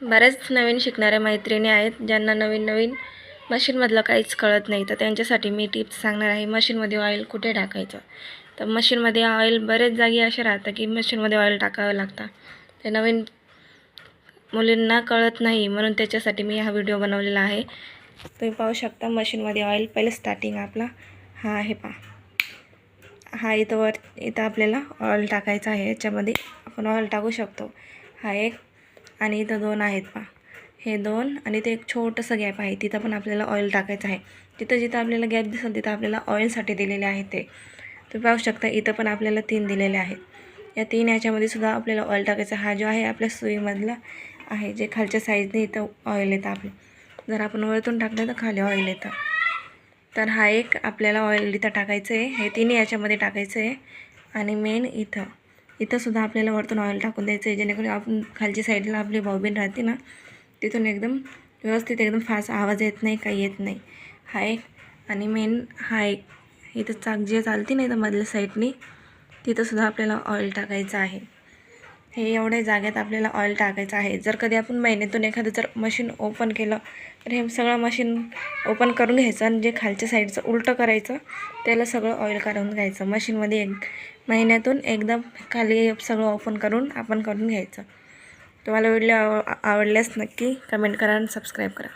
बऱ्याच नवीन शिकणाऱ्या मैत्रिणी आहेत ज्यांना नवीन नवीन मशीनमधलं काहीच कळत नाही. तर त्यांच्यासाठी मी टिप्स सांगणार आहे मशीनमध्ये ऑइल कुठे टाकायचं? तर मशीनमध्ये ऑइल बरेच जागी असे राहतं की मशीनमध्ये ऑइल टाकावं लागतं. ते नवीन मुलींना कळत नाही म्हणून त्याच्यासाठी मी हा व्हिडिओ बनवलेला आहे. तुम्ही पाहू शकता मशीनमध्ये ऑइल पहिले स्टार्टिंग आपला. हा आहे पहा. हा इथं वर इथं आपल्याला ऑइल टाकायचं आहे. याच्यामध्ये आपण ऑइल टाकू शकतो. हा एक आणि इथं दोन आहेत पहा. हे दोन आणि ते एक छोटंसं गॅप आहे. तिथं पण आपल्याला ऑइल टाकायचं आहे. तिथं जिथं आपल्याला गॅप दिसेल तिथं आपल्याला ऑइलसाठी दिलेले आहे ते. तुम्ही पाहू शकता इथं पण आपल्याला तीन दिलेले आहेत. या तीन याच्यामध्ये सुद्धा आपल्याला ऑइल टाकायचा हा जो आहे आपल्या सुईमधला आहे. जे खालच्या साईजने इथं ऑइल येतं आपलं. जर आपण वरतून टाकलं तर खाली ऑइल येतं. तर हा एक आपल्याला ऑइल इथं टाकायचं आहे. हे तिन्ही याच्यामध्ये टाकायचं आहे. आणि मेन इथं. इथंसुद्धा आपल्याला वरतून ऑइल टाकून द्यायचं आहे जेणेकरून आपण खालची साईडला आपली बॉबिन राहते ना तिथून एकदम व्यवस्थित एकदम फास्ट आवाज येत नाही काही येत नाही. हा एक. आणि मेन हा एक. इथं चाक जे चालते ना इथं मधल्या साईडनी तिथंसुद्धा आपल्याला ऑइल टाकायचं आहे. हे एवढ्या जागेत आपल्याला ऑइल टाकायचं आहे. जर कधी आपण महिन्यातून एखादं जर मशीन ओपन केलं तर हे सगळं मशीन ओपन करून घ्यायचं आणि जे खालच्या साईडचं उलटं करायचं त्याला सगळं ऑइल काढून घ्यायचं. मशीनमध्ये एक महिन्यातून एकदा खाली सगळं ओपन करून आपण करून घ्यायचं. तुम्हाला व्हिडिओ आव आवडल्यास नक्की कमेंट करा आणि सबस्क्राईब करा.